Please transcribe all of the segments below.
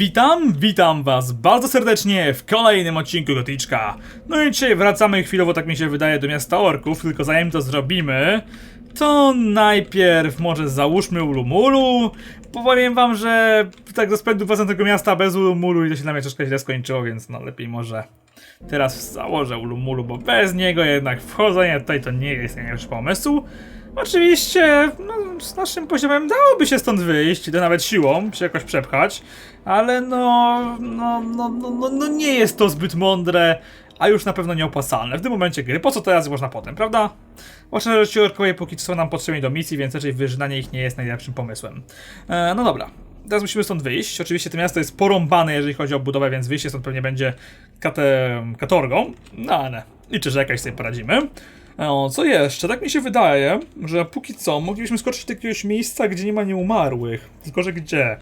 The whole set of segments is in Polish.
Witam, witam was bardzo serdecznie w kolejnym odcinku Goticzka. No i dzisiaj wracamy chwilowo, tak mi się wydaje, do miasta Orków, tylko zanim to zrobimy, to najpierw może załóżmy Ulumulu, powiem wam, że tak do spędu wracam tego miasta bez Ulumulu i to się dla mnie troszkę źle skończyło, więc no lepiej może teraz założę Ulumulu, bo bez niego jednak wchodzenie tutaj to nie jest najlepszy pomysł. Oczywiście, no, z naszym poziomem dałoby się stąd wyjść, to nawet siłą się jakoś przepchać, ale no, no, no, no, no, no nie jest to zbyt mądre, a już na pewno nieopłacalne. W tym momencie gry, po co teraz można potem, prawda? Oczywiście, ci orkowie póki co są nam potrzebni do misji, więc raczej wyżynanie ich nie jest najlepszym pomysłem. E, no dobra. Teraz musimy stąd wyjść. Oczywiście to miasto jest porąbane, jeżeli chodzi o budowę, więc wyjście stąd pewnie będzie kate, katorgą. No ale liczę, że jakaś sobie poradzimy. O, co jeszcze? Tak mi się wydaje, że póki co moglibyśmy skoczyć do jakiegoś miejsca, gdzie nie ma nieumarłych. Tylko, że gdzie?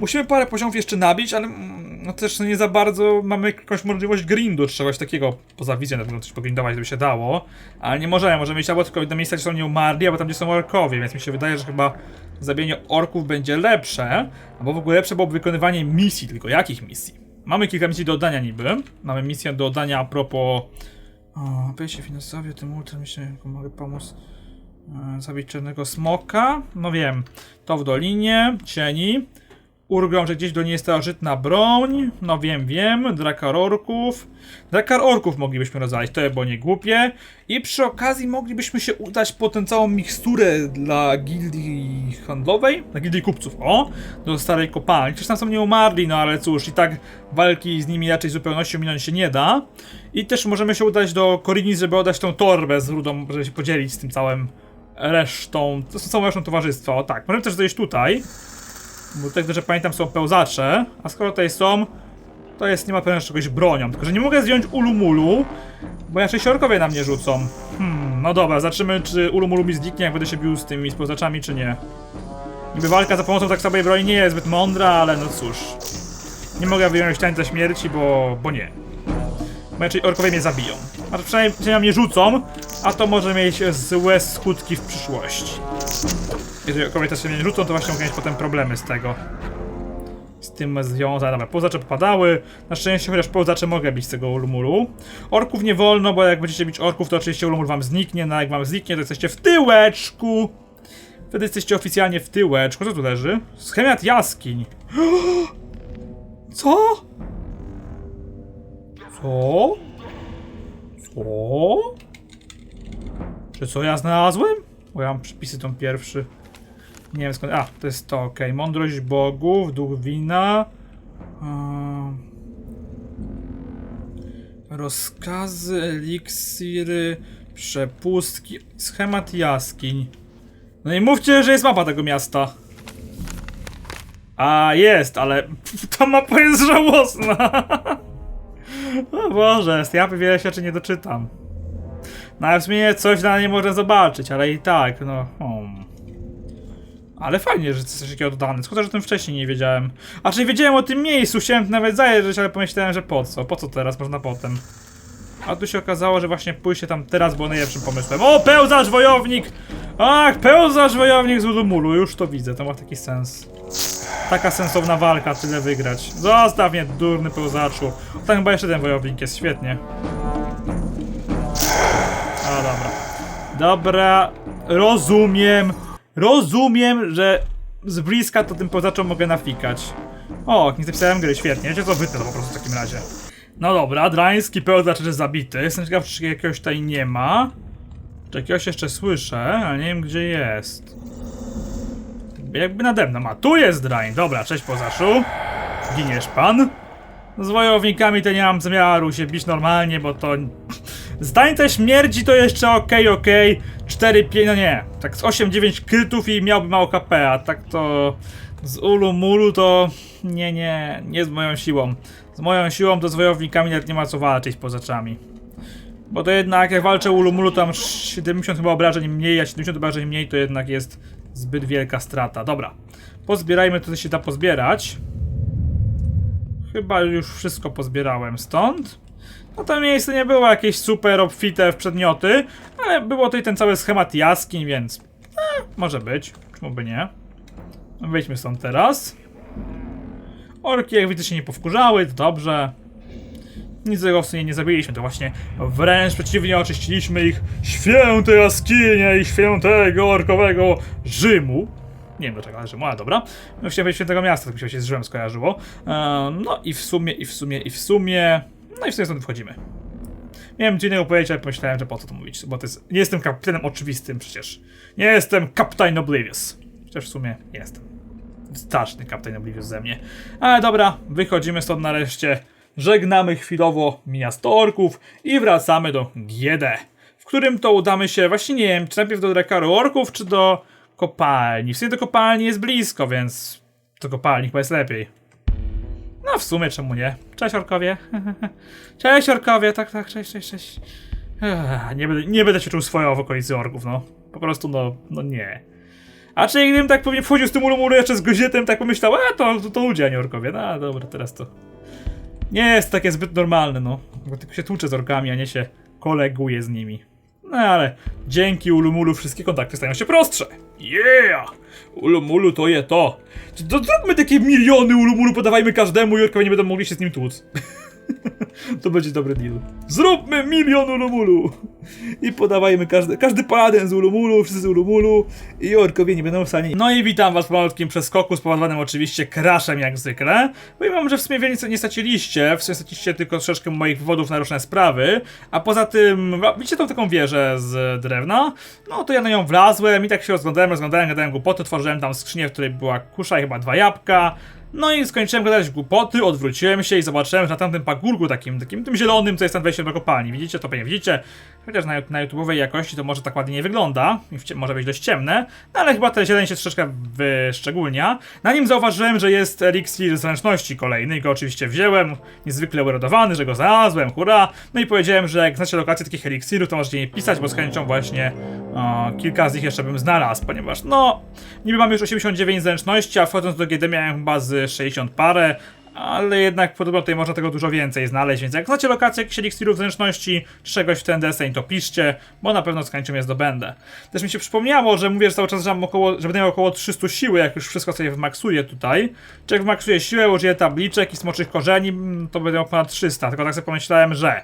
Musimy parę poziomów jeszcze nabić, ale mm, no też nie za bardzo mamy jakąś możliwość grindu czy czegoś takiego. Poza wizją na pewno coś pogrindować, gdyby się dało. Ale nie możemy, możemy iść albo tylko do miejsca, gdzie są nieumarli, albo tam, gdzie są orkowie, więc mi się wydaje, że chyba zabienie orków będzie lepsze, albo w ogóle lepsze byłoby wykonywanie misji, tylko jakich misji? Mamy kilka misji do oddania niby. Mamy misję do oddania a propos o, wejście finansowe, tym ultra, myślę, jak mogę pomóc e, zabić czarnego smoka. No wiem, to w dolinie, cieni. Urgrom, że gdzieś do niej starożytna broń. No wiem, wiem. Drakar orków. Drakar orków moglibyśmy rozwalić, to by było nie głupie. I przy okazji moglibyśmy się udać po tę całą miksturę dla gildii handlowej, dla gildii kupców, o, do starej kopalni. Przecież tam są nie umarli, no ale cóż, i tak walki z nimi raczej zupełnością minąć się nie da. I też możemy się udać do Korinis, żeby oddać tą torbę z rudą, żeby się podzielić z tym całym resztą, z całą resztą towarzystwa. O tak, możemy też zejść tutaj. Bo tutaj, że pamiętam, są pełzacze, a skoro tutaj są, to jest, nie ma pewnie czegoś bronią. Tylko, że nie mogę zdjąć ulumulu, bo inaczej siorkowie na mnie rzucą. Hmm, no dobra, zobaczymy, czy ulumulu mi zniknie, jak będę się bił z tymi pełzaczami, czy nie. Niby walka za pomocą tak sobie broni nie jest zbyt mądra, ale no cóż. Nie mogę wyjąć tańca śmierci, bo, bo nie. Bo inaczej orkowie mnie zabiją. A przynajmniej na mnie rzucą, a to może mieć złe skutki w przyszłości. Jeżeli orkowie też się mnie rzucą, to właśnie mogę mieć potem problemy z tego. Z tym związane. Dobra, pełzacze popadały. Na szczęście chociaż pełzacze mogę bić z tego ulumulu. Orków nie wolno, bo jak będziecie bić orków, to oczywiście ulumul wam zniknie. No jak wam zniknie, to jesteście w tyłeczku. Wtedy jesteście oficjalnie w tyłeczku. Co tu leży? Schemiat jaskiń. Co? Co? Co? Czy co ja znalazłem? Bo ja mam przypisy tą pierwszy. Nie wiem skąd. A, to jest to, ok. Mądrość bogów, duch wina. Rozkazy, eliksiry, przepustki, schemat jaskiń. No i mówcie, że jest mapa tego miasta. A, jest, ale ta mapa jest żałosna. O Boże, ja wiele rzeczy nie doczytam. No ale w sumie coś na nie można zobaczyć, ale i tak, no. Hmm. Ale fajnie, że coś takiego dodane. Szkoda, że o tym wcześniej nie wiedziałem. A czyli wiedziałem o tym miejscu, chciałem nawet zajrzeć, ale pomyślałem, że po co? Po co teraz? Można potem. A tu się okazało, że właśnie pójście tam teraz było najlepszym pomysłem. O, pełzacz wojownik! Ach, pełzacz wojownik z Ulumulu, już to widzę, to ma taki sens. Taka sensowna walka, tyle wygrać. Zostaw mnie, durny pełzaczu. Tam chyba jeszcze ten wojownik jest, świetnie. A, dobra. Dobra, rozumiem. Rozumiem, że z bliska to tym pełzaczom mogę nafikać. O, nie zapisałem gry, świetnie. Wiecie co, wytnę po prostu w takim razie. No dobra, drański pełzacz jest zabity. Jestem ciekaw, czy jakiegoś tutaj nie ma. Czy jakiegoś jeszcze słyszę, ale nie wiem gdzie jest. Jakby nade mną. A tu jest drań. Dobra, cześć pozaczu. Giniesz pan. Z wojownikami to nie mam zamiaru się bić normalnie, bo to... Zdań te śmierci to jeszcze okej, okej. 4, 5, no nie. Tak z 8-9 krytów i miałby mało KP, a tak to... Z ulu mulu to... Nie, nie, nie z moją siłą. Z moją siłą to z wojownikami nawet nie ma co walczyć poza czami. Bo to jednak jak walczę ulu mulu tam 70 chyba obrażeń mniej, a 70 obrażeń mniej to jednak jest zbyt wielka strata. Dobra. Pozbierajmy to, co się da pozbierać. Chyba już wszystko pozbierałem stąd. No to miejsce nie było jakieś super obfite w przedmioty, ale było tutaj ten cały schemat jaskiń, więc e, może być, czemu by nie. Wyjdźmy stąd teraz. Orki, jak widzę, się nie powkurzały, to dobrze. Nic złego w sumie nie zabiliśmy, to właśnie wręcz przeciwnie, oczyściliśmy ich święte jaskinie i świętego orkowego Rzymu. Nie wiem dlaczego, ale Rzymu, ale dobra. No świętego miasta, tak mi się z Rzymem skojarzyło. Ehm, no i w sumie, i w sumie, i w sumie... No i w sumie stąd wchodzimy. Miałem co innego ale pomyślałem, że po co to mówić, bo to jest... Nie jestem kapitanem oczywistym przecież. Nie jestem Captain Oblivious. Chociaż w sumie jestem. Straszny Captain Oblivious ze mnie. Ale dobra, wychodzimy stąd nareszcie. Żegnamy chwilowo miasto orków i wracamy do GD, w którym to udamy się, właśnie nie wiem, czy najpierw do Rekaru orków, czy do kopalni. W sumie do kopalni jest blisko, więc do kopalni chyba jest lepiej. No w sumie czemu nie? Cześć orkowie. Cześć orkowie, tak, tak, cześć, cześć, cześć. Nie będę, nie będę się czuł swojo w okolicy orków, no. Po prostu, no, no nie. A czy gdybym tak pewnie wchodził z tym ulumulu jeszcze z gozietem, tak pomyślał, a to, to, to ludzie, a nie orkowie. No dobra, teraz to. Nie jest takie zbyt normalne, no. Bo tylko się tłuczę z orkami, a nie się koleguje z nimi. No ale dzięki Ulumulu wszystkie kontakty stają się prostsze. Yeah! Ulumulu to je to. Zróbmy takie miliony Ulumulu, podawajmy każdemu i nie będą mogli się z nim tłuc. To będzie dobry deal. Zróbmy milion Ulumulu! I podawajmy każdy, każdy paladyn z Ulumulu, wszyscy z Ulumulu i orkowie nie będą w stanie. No i witam was po malutkim przeskoku, spowodowanym oczywiście crashem jak zwykle. Powiem wam, że w sumie wiele nie straciliście, w sumie straciliście tylko troszeczkę moich wywodów na różne sprawy, a poza tym, widzicie tą taką wieżę z drewna? No to ja na nią wlazłem i tak się rozglądałem, rozglądałem, gadałem głupoty, tworzyłem tam skrzynię, w której była kusza i chyba dwa jabłka. No i skończyłem gadać głupoty, odwróciłem się i zobaczyłem, że na tamtym pagórku takim, takim tym zielonym, co jest tam wejściem do kopalni. Widzicie to pewnie widzicie. Chociaż na, na YouTube'owej jakości to może tak ładnie nie wygląda i może być dość ciemne, no ale chyba ten zieleń się troszeczkę wyszczególnia. Na nim zauważyłem, że jest eliksir zręczności kolejny i go oczywiście wziąłem, niezwykle urodowany, że go znalazłem, hurra! No i powiedziałem, że jak znacie lokację takich eliksirów, to możecie je pisać, bo z chęcią właśnie o, kilka z nich jeszcze bym znalazł, ponieważ no, niby mam już 89 zręczności, a wchodząc do GD miałem chyba z 60 parę, ale jednak podobno tutaj można tego dużo więcej znaleźć, więc jak znacie lokację jakichś eliksirów zręczności, czy czegoś w ten deseń, to piszcie, bo na pewno z chęcią je zdobędę. Też mi się przypomniało, że mówię że cały czas, że, mam około, że będę miał około 300 siły, jak już wszystko sobie wmaksuję tutaj. Czy jak wmaksuję siłę, użyję tabliczek i smoczych korzeni, mm, to będę miał ponad 300, tylko tak sobie pomyślałem, że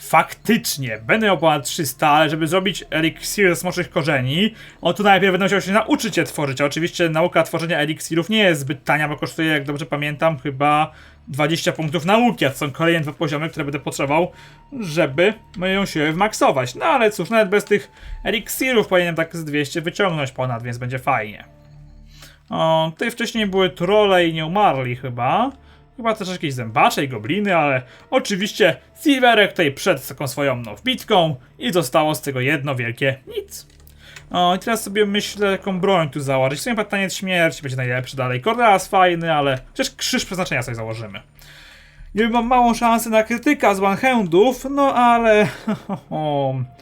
faktycznie będę ponad 300, ale żeby zrobić eliksir ze smoczych korzeni, no to najpierw będę musiał się nauczyć je tworzyć. A oczywiście nauka tworzenia eliksirów nie jest zbyt tania, bo kosztuje, jak dobrze pamiętam, chyba 20 punktów nauki, a to są kolejne dwa poziomy, które będę potrzebował, żeby moją siłę wmaksować. No ale cóż, nawet bez tych eliksirów powinienem tak z 200 wyciągnąć ponad, więc będzie fajnie. O, tutaj wcześniej były trolle i nie umarli chyba. Chyba też jakieś zębacze i gobliny, ale oczywiście Silverek tutaj przed taką swoją no, wbitką i zostało z tego jedno wielkie nic. O, i teraz sobie myślę, jaką broń tu założyć. W sumie taniec śmierci będzie najlepszy dalej. Kordelas fajny, ale przecież krzyż przeznaczenia sobie założymy. Nie mam małą szansę na krytyka z one-handów, no ale...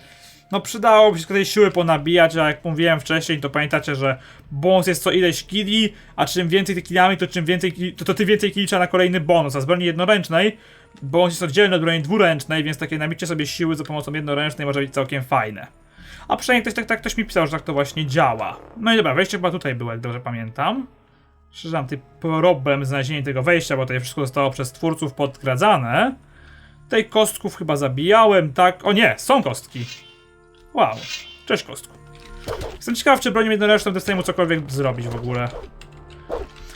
No przydałoby się tej siły ponabijać, a jak mówiłem wcześniej, to pamiętacie, że bonus jest co ileś kili, a czym więcej tych kilami, to czym więcej to, to tym więcej kili na kolejny bonus. A z broni jednoręcznej, bonus jest oddzielny od broni dwuręcznej, więc takie nabicie sobie siły za pomocą jednoręcznej może być całkiem fajne. A przynajmniej ktoś, tak, tak, ktoś mi pisał, że tak to właśnie działa. No i dobra, wejście chyba tutaj było, jak dobrze pamiętam. Mam tutaj problem z znalezieniem tego wejścia, bo tutaj wszystko zostało przez twórców podgradzane. Tej kostków chyba zabijałem, tak? O nie, są kostki. Wow, cześć kostku. Jestem ciekaw, czy bronią jednoręczną to mu cokolwiek zrobić w ogóle.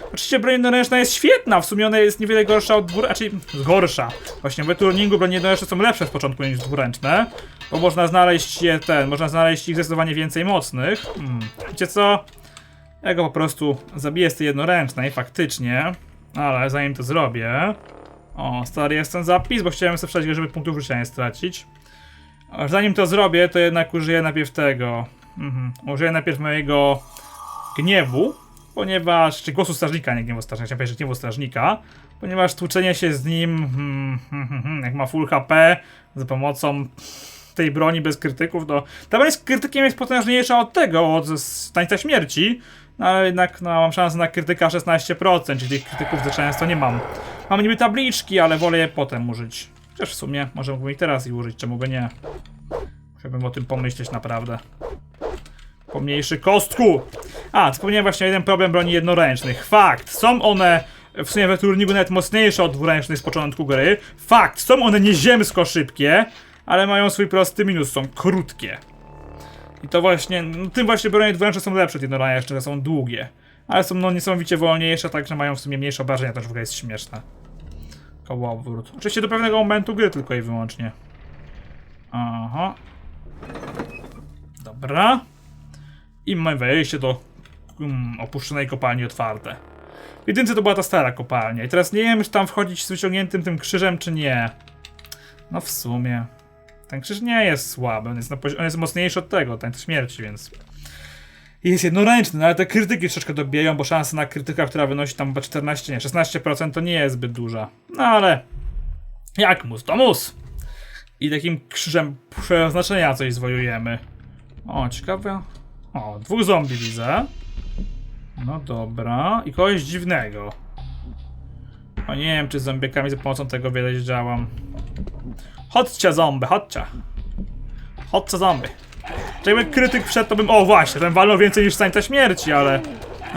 Oczywiście broń jednoręczna jest świetna, w sumie ona jest niewiele gorsza od dwur... Znaczy, gorsza. Właśnie w turningu broń jednoręczne są lepsze z początku niż dwuręczne. Bo można znaleźć je ten, można znaleźć ich zdecydowanie więcej mocnych. Hmm. Wiecie co? Ja go po prostu zabiję z tej jednoręcznej, faktycznie. Ale zanim to zrobię... O, stary jest ten zapis, bo chciałem sobie przejść, żeby punktów życia nie stracić. Zanim to zrobię, to jednak użyję najpierw tego. Mhm. Użyję najpierw mojego gniewu, ponieważ. Czy głosu strażnika, nie gniewu strażnika, chciałem powiedzieć gniewu strażnika, ponieważ tłuczenie się z nim, hmm, hmm, hmm, jak ma full HP, za pomocą tej broni bez krytyków, to. Ta broń z krytykiem jest potężniejsza od tego, od tańca śmierci. No ale jednak no, mam szansę na krytyka 16%, czyli tych krytyków za często nie mam. Mam niby tabliczki, ale wolę je potem użyć. Chociaż w sumie może mógłbym ich teraz i użyć, czemu by nie. Chciałbym o tym pomyśleć naprawdę. Pomniejszy kostku! A, wspomniałem właśnie jeden problem broni jednoręcznych. Fakt! Są one w sumie w turniku nawet mocniejsze od dwuręcznej z początku gry. Fakt, są one nieziemsko szybkie, ale mają swój prosty minus, są krótkie. I to właśnie, no, tym właśnie bronie dwuręczne są lepsze od jednoręcznych, są długie. Ale są no niesamowicie wolniejsze, także mają w sumie mniejsze obrażenia, też w ogóle jest śmieszne. Kołowrót. Oczywiście do pewnego momentu gry tylko i wyłącznie. Aha. Dobra. I mamy wejście do um, opuszczonej kopalni otwarte. W jedynce to była ta stara kopalnia. I teraz nie wiem, czy tam wchodzić z wyciągniętym tym krzyżem, czy nie. No w sumie. Ten krzyż nie jest słaby, on jest, on jest mocniejszy od tego, ten śmierci, więc... I Jest jednoręczny, no ale te krytyki troszeczkę dobijają, bo szansa na krytyka, która wynosi tam chyba 14, nie, 16% to nie jest zbyt duża. No ale... Jak mus, to mus! I takim krzyżem przeznaczenia coś zwojujemy. O, ciekawe. O, dwóch zombie widzę. No dobra. I kogoś dziwnego. O, nie wiem, czy z zombiekami za pomocą tego wiele działam. Chodźcie zombie, chodźcie. Chodźcie zombie. Jakby krytyk wszedł, to bym... O, właśnie, ten walnął więcej niż Sańca Śmierci, ale...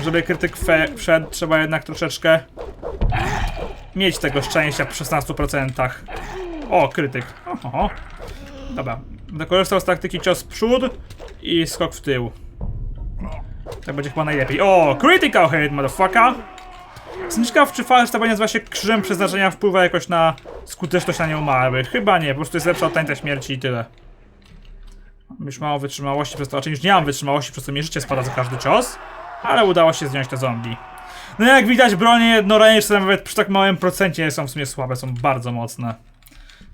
Żeby krytyk fe... wszedł, trzeba jednak troszeczkę... Mieć tego szczęścia w 16%. O, krytyk. Oho. Dobra. Będę korzystał z taktyki cios w przód i skok w tył. Tak będzie chyba najlepiej. O, critical hit, motherfucker! Jestem ciekaw, czy fala sztaba nazywa się krzyżem przeznaczenia wpływa jakoś na skuteczność na nieumarłych. Chyba nie, po prostu jest lepsza od tańca śmierci i tyle. Już mało wytrzymałości przez to, raczej już nie mam wytrzymałości, przez to mi życie spada za każdy cios. Ale udało się zdjąć te zombie. No jak widać, bronie jednoręczne nawet przy tak małym procencie są w sumie słabe, są bardzo mocne.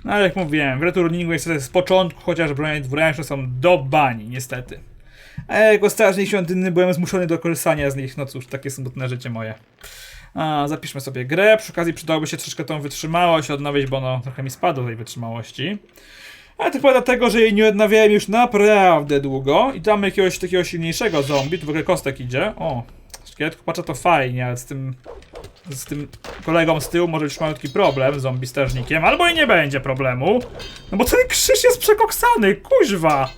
No ale jak mówiłem, w returningu jest z początku, chociaż bronie dwuręczne są do bani, niestety. A ja jako strażnik świątynny byłem zmuszony do korzystania z nich, no cóż, takie smutne życie moje. A, zapiszmy sobie grę, przy okazji przydałoby się troszeczkę tą wytrzymałość odnowić, bo no trochę mi spadło tej wytrzymałości. Ale to chyba dlatego, że jej nie odnawiałem już naprawdę długo i tam jakiegoś takiego silniejszego zombie, tu w ogóle kostek idzie. O, szkieletku patrzę to fajnie, ale z tym z tym kolegą z tyłu może być malutki problem, z zombie strażnikiem, albo i nie będzie problemu. No bo ten krzyż jest przekoksany, kuźwa!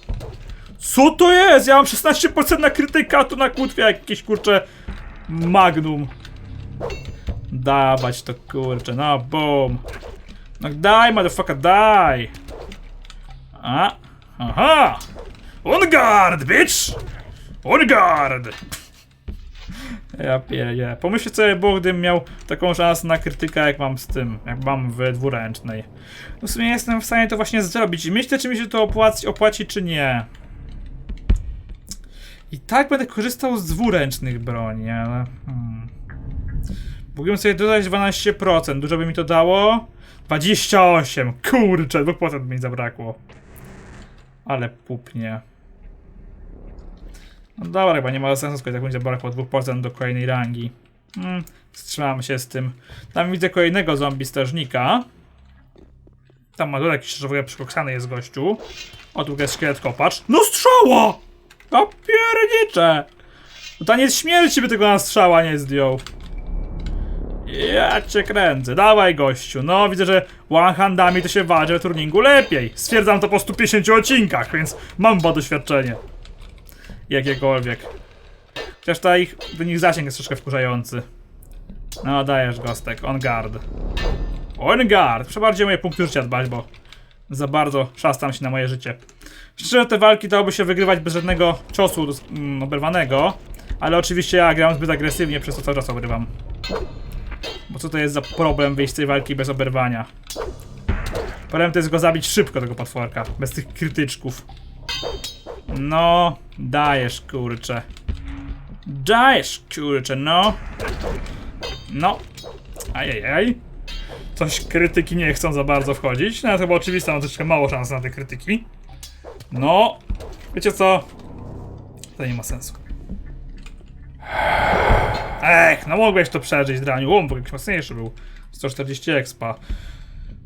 Co to jest? Ja mam 16% na krytyka, tu na kłótwie jakieś kurcze magnum. Dawać to kurcze, no boom. No daj, motherfucker, daj! A, aha! On guard, bitch! On guard! Ja pierdzie. Pomyślcie sobie, było gdybym miał taką szansę na krytyka, jak mam z tym, jak mam w dwuręcznej. No w sumie jestem w stanie to właśnie zrobić myślę, czy mi się to opłaci, opłaci czy nie. I tak będę korzystał z dwuręcznych broni, ale... Hmm. Mógłbym sobie dodać 12%, dużo by mi to dało? 28, kurczę, 2% by mi zabrakło. Ale pupnie. No dobra, chyba nie ma sensu, skoro tak będzie brakło 2% do kolejnej rangi. Hmm, wstrzymamy się z tym. Tam widzę kolejnego zombie strażnika. Tam ma jakiś ogóle przykoksany jest gościu. O, tu jest szkielet kopacz. No strzała! No piernicze! No taniec śmierci by tego na strzała nie zdjął. Ja cię kręcę, dawaj gościu. No widzę, że one-handami to się waży w turningu lepiej. Stwierdzam to po 150 odcinkach, więc mam chyba doświadczenie jakiekolwiek. Chociaż ta ich, ich zasięg jest troszkę wkurzający. No dajesz gostek, on guard. On guard! Muszę bardziej o moje punkty życia dbać, bo za bardzo szastam się na moje życie. Szczerze te walki dałoby się wygrywać bez żadnego ciosu mm, oberwanego, ale oczywiście ja gram zbyt agresywnie, przez to cały czas obrywam. Bo co to jest za problem wyjść z tej walki bez oberwania? Problem to jest go zabić szybko, tego potworka, bez tych krytyczków. No, dajesz kurczę. Dajesz kurczę, no. No. Ajajaj. Coś krytyki nie chcą za bardzo wchodzić. No to chyba oczywiste, mam troszkę mało szans na te krytyki. No. Wiecie co? To nie ma sensu. Ech, no mogłeś to przeżyć, Draniu. Łom, bo jakiś mocniejszy był. 140 expa.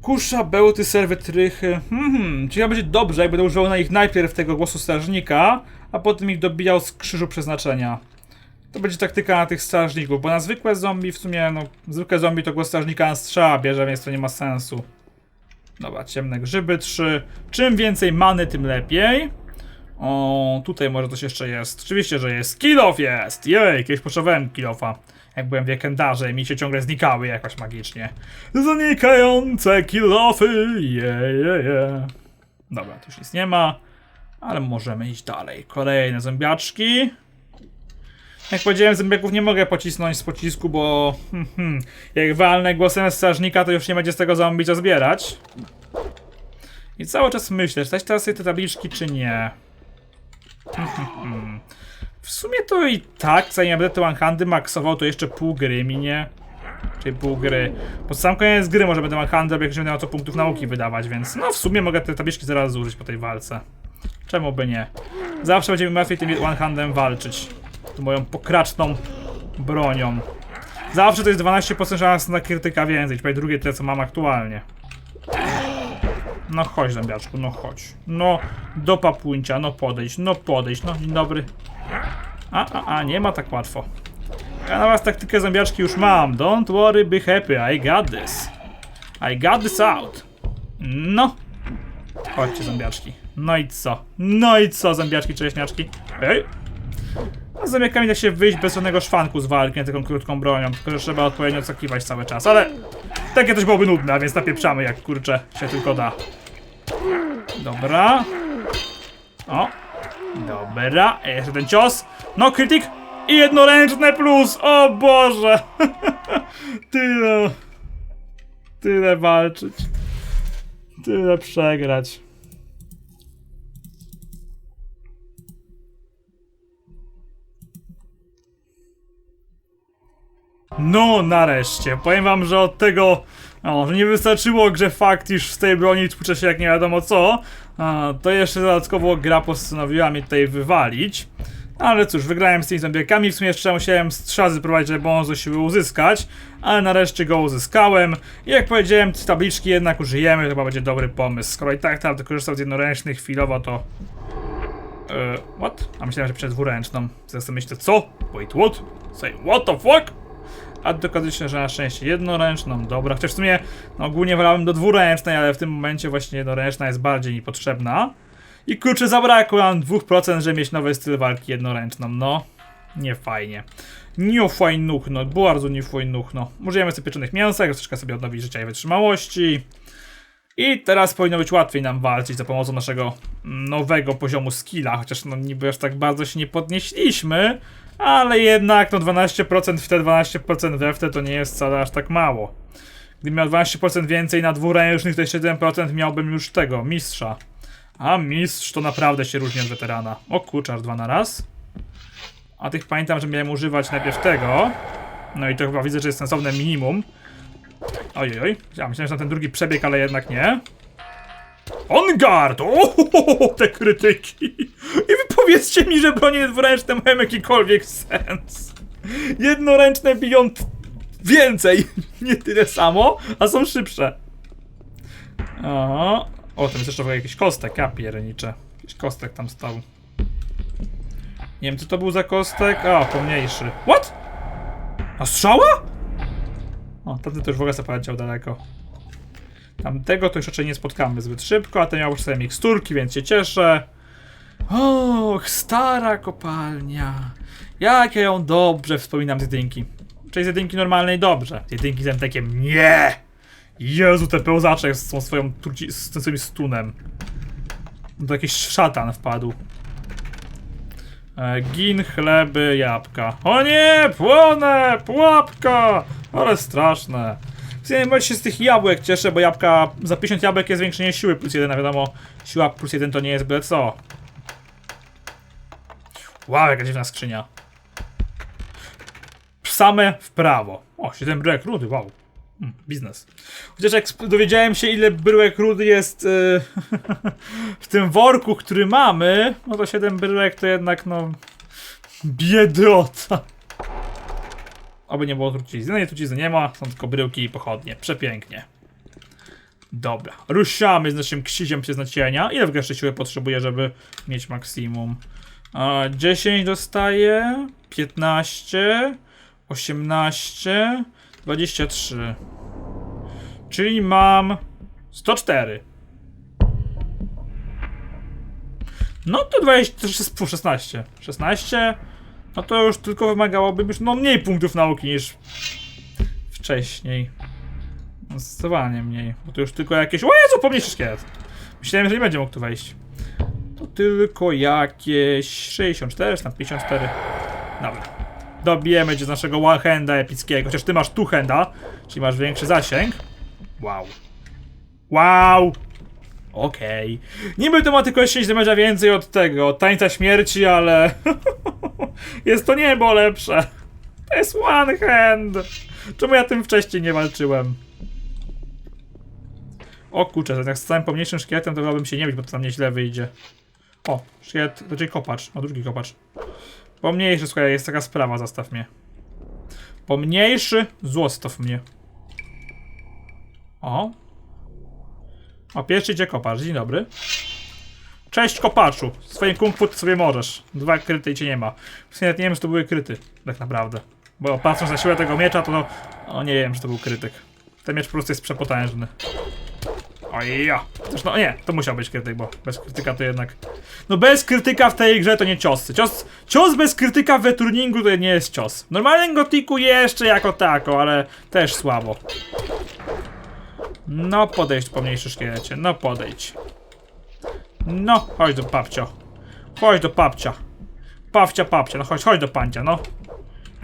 Kusza, bełty, serwy, trychy. Hmm, czyli będzie dobrze, jak będę używał na nich najpierw tego głosu strażnika, a potem ich dobijał z krzyżu przeznaczenia. To będzie taktyka na tych strażników, bo na zwykłe zombie w sumie, no, zwykłe zombie to głos strażnika na strzała bierze, więc to nie ma sensu. Dobra, ciemne grzyby, trzy. Czym więcej many, tym lepiej. O, tutaj może coś jeszcze jest. Oczywiście, że jest. Kill off jest! Jej, kiedyś potrzebowałem kill offa. Jak byłem wiekendarzem mi się ciągle znikały jakoś magicznie. Zanikające kilofy, je, je, je. Dobra, tu już nic nie ma, ale możemy iść dalej. Kolejne zombiaczki. Jak powiedziałem, zębiaków nie mogę pocisnąć z pocisku, bo hmm, hmm, jak walnę głosem strażnika, to już nie będzie z tego zombie zbierać. I cały czas myślę, czy teraz sobie te tabliczki, czy nie. W sumie to i tak, zanim ja będę te one-handy maksował, to jeszcze pół gry minie. Czyli pół gry. Pod sam koniec gry może będę one-handy, jak już nie będę miał to punktów nauki wydawać, więc no w sumie mogę te tabliczki zaraz zużyć po tej walce. Czemu by nie? Zawsze będzie mi łatwiej tym one-handem walczyć. Tą moją pokraczną bronią. Zawsze to jest 12% szans na krytyka więcej, czyli drugie tyle co mam aktualnie. No chodź zębiaczku, no chodź. No, do papuńcia, no podejdź, no podejdź, no dzień dobry. A, a, a, nie ma tak łatwo. Ja na was taktykę zębiaczki już mam. Don't worry, be happy, I got this. I got this out. No. Chodźcie zębiaczki. No i co? No i co zębiaczki, czereśniaczki? Ej. A z zębiakami da się wyjść bez żadnego szwanku z walki, taką krótką bronią, tylko że trzeba odpowiednio oczekiwać cały czas, ale takie też byłoby nudne, a więc napieprzamy jak kurczę się tylko da. Dobra. O. Dobra, jeszcze ten cios. No, krytyk i jednoręczne plus. O Boże. Tyle. Tyle walczyć. Tyle przegrać. No, nareszcie. Powiem wam, że od tego. O, że nie wystarczyło grze fakt, iż z tej broni tłucze się jak nie wiadomo co. A, to jeszcze dodatkowo gra postanowiła mnie tutaj wywalić. Ale cóż, wygrałem z tymi zombiakami. W sumie jeszcze musiałem strzazy prowadzić, żeby on siły uzyskać. Ale nareszcie go uzyskałem. I jak powiedziałem, tabliczki jednak użyjemy. To chyba będzie dobry pomysł. Skoro i tak tam korzystał z jednoręcznych chwilowo, to. Eee, what? A myślałem, że przed dwuręczną. Zaraz myślę, co? Wait, what? Say, what the fuck? A dokazuje się, że na szczęście jednoręczną, dobra. Chociaż w sumie no, ogólnie wolałem do dwuręcznej, ale w tym momencie właśnie jednoręczna jest bardziej mi potrzebna. I kurczę, zabrakło nam 2%, żeby mieć nowy styl walki jednoręczną, no. Nie fajnie. Nie fajnuch, no, bardzo nie fajnuch, no. Użyjemy sobie pieczonych mięsek, troszeczkę sobie odnowić życia i wytrzymałości. I teraz powinno być łatwiej nam walczyć za pomocą naszego nowego poziomu skilla, chociaż no niby aż tak bardzo się nie podnieśliśmy, ale jednak no 12% w te 12% we w te to nie jest wcale aż tak mało. Gdybym miał 12% więcej na dwuręcznych, to jeszcze 1% miałbym już tego, mistrza. A mistrz to naprawdę się różni od weterana. O kurczę, aż dwa na raz. A tych pamiętam, że miałem używać najpierw tego. No i to chyba widzę, że jest sensowne minimum. Ojej, oj. Ja myślałem, że na ten drugi przebieg, ale jednak nie. On guard! O, te krytyki! I powiedzcie mi, że bronie dwuręczne mają jakikolwiek sens. Jednoręczne biją więcej, nie tyle samo, a są szybsze. Aha. O, tam jest jeszcze jakiś kostek, ja pierniczę. Jakiś kostek tam stał. Nie wiem, co to był za kostek. A, pomniejszy. What? A strzała? O, tamten to już w ogóle poleciał daleko. Tamtego to już raczej nie spotkamy zbyt szybko, a ten miał już sobie miksturki, więc się cieszę. Och, stara kopalnia. Jak ja ją dobrze wspominam z jedynki. Czyli z jedynki normalnej dobrze. Z jedynki z MTkiem nie! Jezu, te pełzacze z tą swoją truci- z tym swoim stunem. To jakiś szatan wpadł. E, gin, chleby, jabłka. O nie! Płonę! Pułapka! Ale straszne. Ja się z tych jabłek cieszę, bo jabłka za 50 jabłek jest zwiększenie siły plus 1, a wiadomo, siła plus 1 to nie jest byle co. Wow, jaka dziwna skrzynia. Same w prawo. O, 7 bryłek rudy, wow. Hmm, biznes. Chociaż jak dowiedziałem się, ile bryłek rudy jest yy, w tym worku, który mamy, no to 7 bryłek to jednak, no... Biedota. Oby nie było trucizny. No nie, trucizny nie ma, są tylko bryłki i pochodnie. Przepięknie. Dobra, ruszamy z naszym ksiziem przeznaczenia. Ile w jeszcze siły potrzebuję, żeby mieć maksimum? A, 10 dostaję, 15, 18, 23. Czyli mam 104. No to 20, 16. 16. No to już tylko wymagałoby już no mniej punktów nauki niż wcześniej. No, Zdecydowanie mniej. Bo to już tylko jakieś. O Jezu, pomniejszy szkielet. Myślałem, że nie będzie mógł tu wejść. To tylko jakieś 64, czy tam 54. Dobra. Dobijemy cię z naszego one-handa epickiego. Chociaż ty masz two-handa, czyli masz większy zasięg. Wow. Wow! Okej. Niby to ma tylko 10 damage'a więcej od tego, od tańca śmierci, ale... jest to niebo lepsze. To jest one hand. Czemu ja tym wcześniej nie walczyłem? O kurczę, jak z całym pomniejszym szkieletem to wolałbym się nie bić, bo to tam nieźle wyjdzie. O, szkielet, raczej kopacz, o drugi kopacz. Pomniejszy, słuchaj, jest taka sprawa, zastaw mnie. Pomniejszy, zostaw mnie. O. O, pierwszy idzie kopacz, dzień dobry. Cześć kopaczu, swoim kung fu sobie możesz. Dwa kryty i cię nie ma. W sumie nawet nie wiem, czy to były kryty, tak naprawdę. Bo patrząc na siłę tego miecza, to no, o, nie wiem, czy to był krytyk. Ten miecz po prostu jest przepotężny. Oja. Zresztą nie, to musiał być krytyk, bo bez krytyka to jednak... No bez krytyka w tej grze to nie ciosy. Cios, cios bez krytyka w returningu to nie jest cios. W normalnym gotiku jeszcze jako tako, ale też słabo. No podejdź pomniejszy szkielecie, no podejdź. No, chodź do papcio. Chodź do papcia. Pawcia, papcia, no chodź, chodź do pancia, no.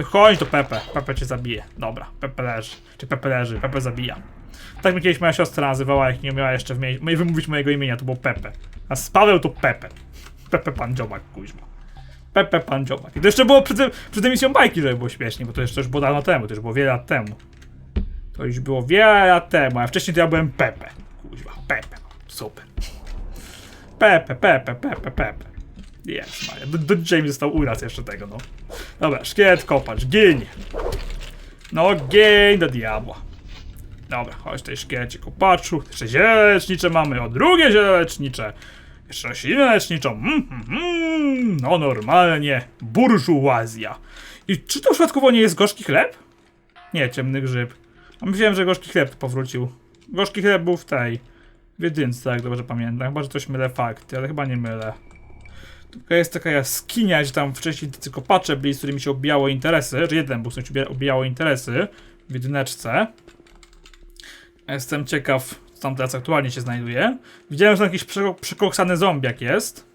Chodź do Pepe, Pepe cię zabije. Dobra, Pepe leży. Czy Pepe leży, Pepe zabija. Tak mnie kiedyś moja siostra nazywała, jak nie umiała jeszcze wymówić mojego imienia, to było Pepe. A z Paweł to Pepe. Pepe pan dziobak, kuźma. Pepe pan dziobak. I to jeszcze było przed, przed emisją bajki, żeby było śmiesznie, bo to jeszcze już było dawno temu, to już było wiele lat temu. To już było wiele lat temu, a wcześniej to ja byłem Pepe. Kuźma, Pepe. Super. Pepe, Pepe, Pepe, Pepe. Jest, Maria. Do, do mi został uraz jeszcze tego, no. Dobra, szkielet kopacz, gień. No, gień do diabła. Dobra, chodź tutaj szkielecie kopaczu. Jeszcze ziele lecznicze mamy, o drugie ziele lecznicze. Jeszcze roślinę leczniczą. Mm, mm, mm. No normalnie, burżuazja. I czy to przypadkowo nie jest gorzki chleb? Nie, ciemny grzyb. A myślałem, że gorzki chleb powrócił. Gorzki chleb był w tej. W jedynce, jak dobrze pamiętam. Chyba, że coś mylę fakty, ale chyba nie mylę. Tylko jest taka jaskinia, gdzie tam wcześniej tacy kopacze byli, z którymi się obijało interesy. Że jeden był, z którym się obijało interesy. W jedyneczce. Jestem ciekaw, co tam teraz aktualnie się znajduje. Widziałem, że tam jakiś przeko- przekoksany zombiak jest.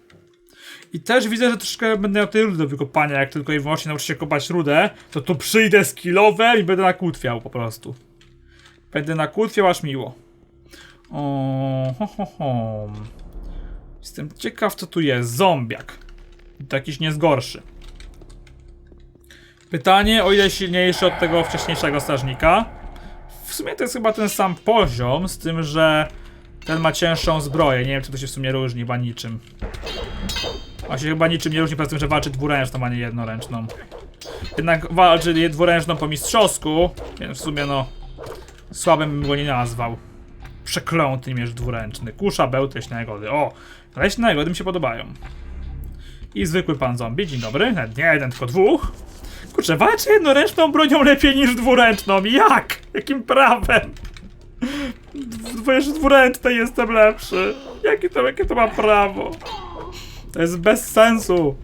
I też widzę, że troszkę będę miał tej rudy do wykopania, jak tylko i wyłącznie nauczę się kopać rudę, to tu przyjdę z kilowem i będę nakłótwiał po prostu. Będę nakłótwiał aż miło. O, ho, ho, ho. Jestem ciekaw, co tu jest. Zombiak. To jakiś nie jest gorszy. Pytanie, o ile silniejszy od tego wcześniejszego strażnika. W sumie to jest chyba ten sam poziom, z tym, że ten ma cięższą zbroję. Nie wiem, czy to się w sumie różni, chyba niczym. A się chyba niczym nie różni, poza tym, że walczy dwuręczną, a nie jednoręczną. Jednak walczy dwuręczną po mistrzowsku, więc w sumie no... Słabym bym go nie nazwał. Przekląty miecz dwuręczny. Kusza, bełty, leśne jagody. O! Leśne jagody mi się podobają. I zwykły pan zombie, dzień dobry. Nawet nie jeden, tylko dwóch. Kurczę, walczy jednoręczną bronią lepiej niż dwuręczną. Jak? Jakim prawem? Bo jeszcze dwuręcznej jestem lepszy. Jakie to, jakie to ma prawo? To jest bez sensu.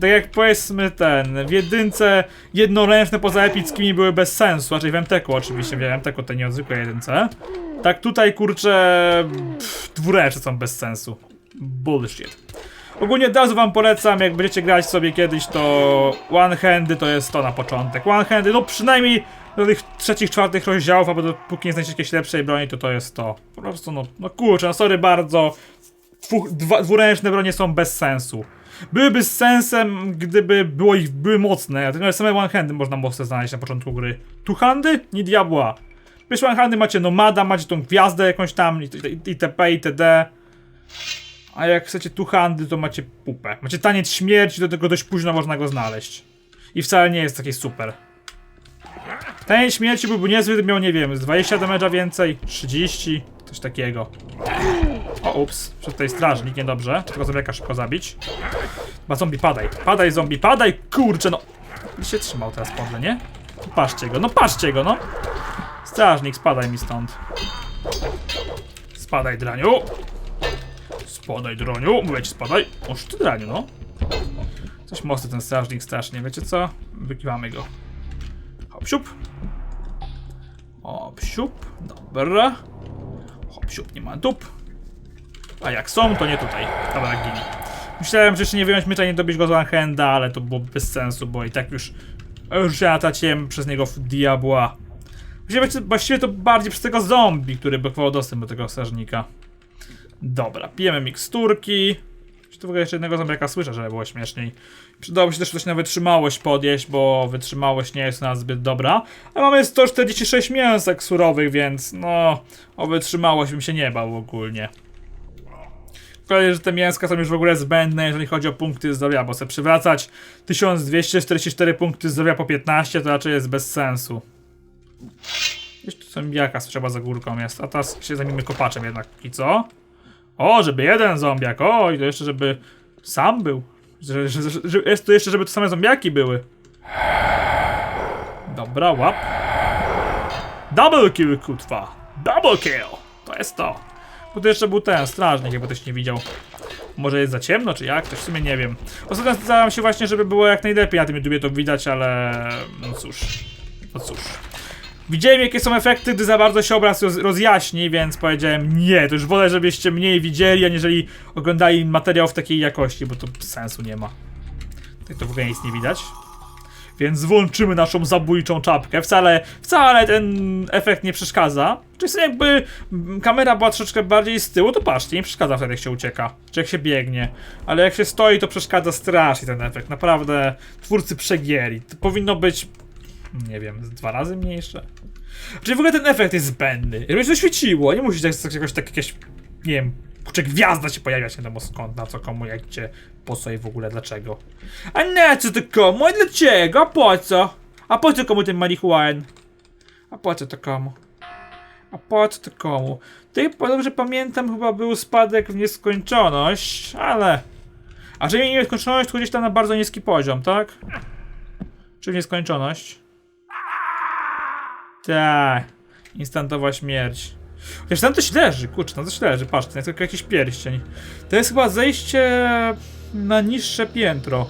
Tak jak powiedzmy ten, w jedynce jednoręczne poza epickimi były bez sensu, raczej w MTK oczywiście, w MTK te niezwykłe jedynce. Tak tutaj kurczę, pff, dwuręczne są bez sensu. Bullshit. Ogólnie od razu wam polecam, jak będziecie grać sobie kiedyś, to one handy to jest to na początek. One handy, no przynajmniej do tych trzecich, czwartych rozdziałów, albo dopóki nie znajdziecie jakiejś lepszej broni, to to jest to. Po prostu no, no kurczę, no sorry bardzo. Dwuręczne bronie są bez sensu. Byłyby z sensem, gdyby było ich, były mocne, natomiast same one handy można mocno znaleźć na początku gry. Tu handy? Nie diabła. Wiesz, one handy macie nomada, macie tą gwiazdę jakąś tam, itp, itd. A jak chcecie tu handy, to macie pupę. Macie taniec śmierci, do tego dość późno można go znaleźć. I wcale nie jest taki super. Taniec śmierci byłby niezły, gdyby miał, nie wiem, z 20 damage'a więcej, 30, coś takiego. O, ups, przed tej strażnik, niedobrze. Trzeba zombiaka szybko zabić. Chyba zombie, padaj. Padaj, zombie, padaj, kurczę, no. I się trzymał teraz podle, nie? Patrzcie go, no patrzcie go, no. Strażnik, spadaj mi stąd. Spadaj, draniu. Spadaj, draniu. Mówię ci, spadaj. Oż ty, draniu, no. Coś mocny ten strażnik strasznie, wiecie co? Wykiwamy go. Hop, siup. Hop, siup. Dobra. Hop, siup, nie ma dup. A jak są, to nie tutaj. Dobra, gini. Myślałem, że jeszcze nie wyjąć miecza i nie dobić go z one ale to było bez sensu, bo i tak już traciłem przez niego w diabła. Właściwie, właściwie to bardziej przez tego zombie, który blokował dostęp do tego strażnika. Dobra, pijemy miksturki. Czy to w ogóle jeszcze jednego zombiaka słyszę, żeby było śmieszniej. Przydałoby się też coś na wytrzymałość podjeść, bo wytrzymałość nie jest u nas zbyt dobra. A mamy 146 mięsek surowych, więc no, o wytrzymałość bym się nie bał ogólnie. Kolejne, że te mięska są już w ogóle zbędne, jeżeli chodzi o punkty zdrowia, bo sobie przywracać 1244 punkty zdrowia po 15 to raczej jest bez sensu. Tu zombiaka trzeba za górką jest, a teraz się zajmijmy kopaczem jednak i co? O, żeby jeden zombiak, o i to jeszcze żeby sam był. Że, że, że jest to jeszcze, żeby to same zombiaki były. Dobra, łap. Double kill, kutwa. Double kill. To jest to. Bo tu jeszcze był ten strażnik, jakby ktoś nie widział. Może jest za ciemno, czy jak? To w sumie nie wiem. Ostatnio starałem się właśnie, żeby było jak najlepiej na tym YouTubie to widać, ale... No cóż. No cóż. Widziałem jakie są efekty, gdy za bardzo się obraz roz, rozjaśni, więc powiedziałem nie, to już wolę, żebyście mniej widzieli, aniżeli oglądali materiał w takiej jakości, bo to sensu nie ma. Tak to w ogóle nic nie widać. Więc włączymy naszą zabójczą czapkę. Wcale, wcale ten efekt nie przeszkadza. Czyli sobie jakby mm, kamera była troszeczkę bardziej z tyłu, to patrzcie, nie przeszkadza wtedy jak się ucieka, czy jak się biegnie. Ale jak się stoi, to przeszkadza strasznie ten efekt. Naprawdę twórcy przegięli. To powinno być, nie wiem, dwa razy mniejsze. Czyli w ogóle ten efekt jest zbędny. Żeby się to świeciło, nie musi tak jakoś tak jakieś, nie wiem, kurczę, gwiazda się pojawiać, nie wiadomo skąd, na co, komu, jak gdzie, po co i w ogóle dlaczego. A na co to komu, a dlaczego, a po co? A po co komu ten marihuan? A po co to komu? A po co to komu? Ty, dobrze pamiętam, chyba był spadek w nieskończoność, ale... A że nie nieskończoność, to gdzieś tam na bardzo niski poziom, tak? Czy w nieskończoność? Tak. Instantowa śmierć. Chociaż tam coś leży, kurczę, tam coś leży, patrz, to jest tylko jakiś pierścień. To jest chyba zejście na niższe piętro.